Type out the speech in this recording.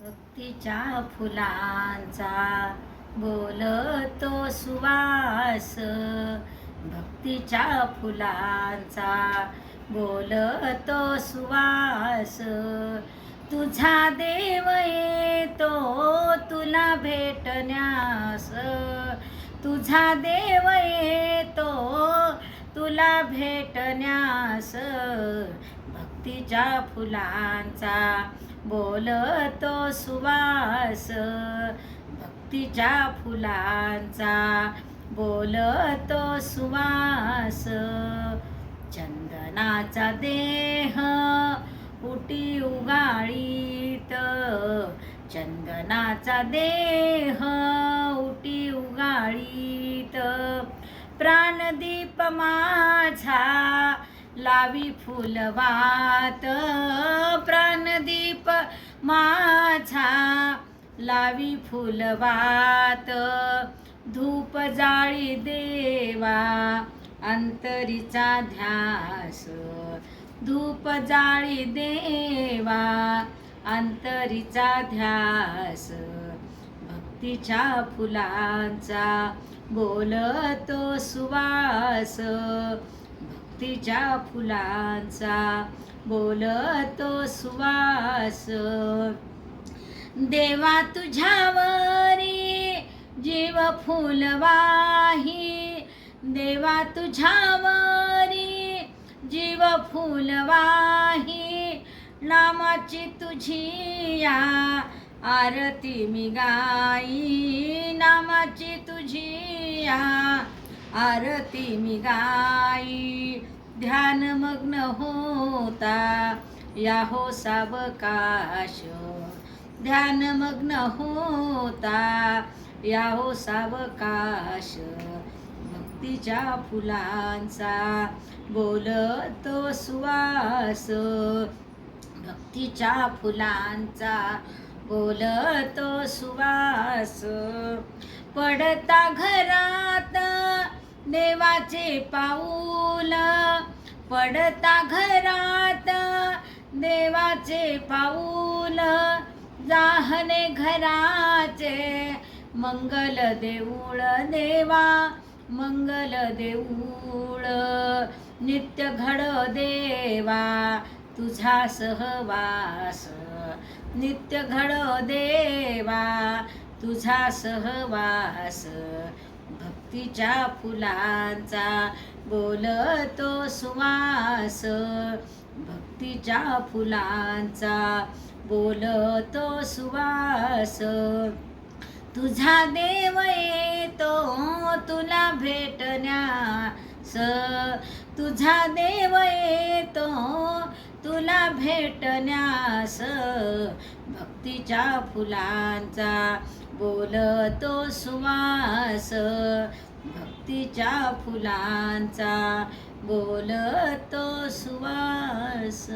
भक्तीच्या फुलांचा बोलतो सुवास. भक्तीच्या फुलांचा बोलतो सुवास. तुझा देव येतो तुला भेटण्यास. तुझा देव येतो तुला भेटण्यास. भक्तीच्या फुलांचा बोलतो सुवास भक्तीच्या फुलांचा बोलतो सुवास. चंदनाचा देह उटी उगाळीत चंदनाचा देह उटी उगाळीत. प्राणदीप माझा लावी फुलवात प्राणदीप माझा. लावी फुलवात धूप जाळी देवा अंतरीचा ध्यास. धूप जाळी देवा अंतरीचा ध्यास. भक्तीच्या फुलांचा बोलतो सुवास. भक्तीच्या फुलांचा बोलतो सुवास. देवा तुझ्यावरी जीव फुलवाही देवा तुझ्यावरी जीव फुलवाही नामाची तुझी या आरती मी गाई. नामाची तुझी या आरती मी गाई ध्यानमग्न होता. या हो सावकाश. ध्यानमग्न होता. या हो सावकाश. भक्तीच्या फुलांचा बोलतो सुवास. भक्तीच्या फुलांचा बोलतो सुवास. पडता घरात देवाचे पाऊल पडता घरात. देवाचे पाऊल जाहने घराचे. मंगल देऊळ देवा मंगल देऊळ. नित्य घड देवा तुझा सहवास. नित्य घड देवा तुझा सहवास. भक्तीच्या फुलांचा बोलतो सुवास. भक्तीच्या फुलांचा बोलतो सुवास. तुझा देव येतो तुला भेटण्यास. तुझा देव येतो तुला भेटण्यास. भक्तीच्या फुलांचा बोलतो सुवास. भक्तीच्या फुलांचा बोलतो सुवास.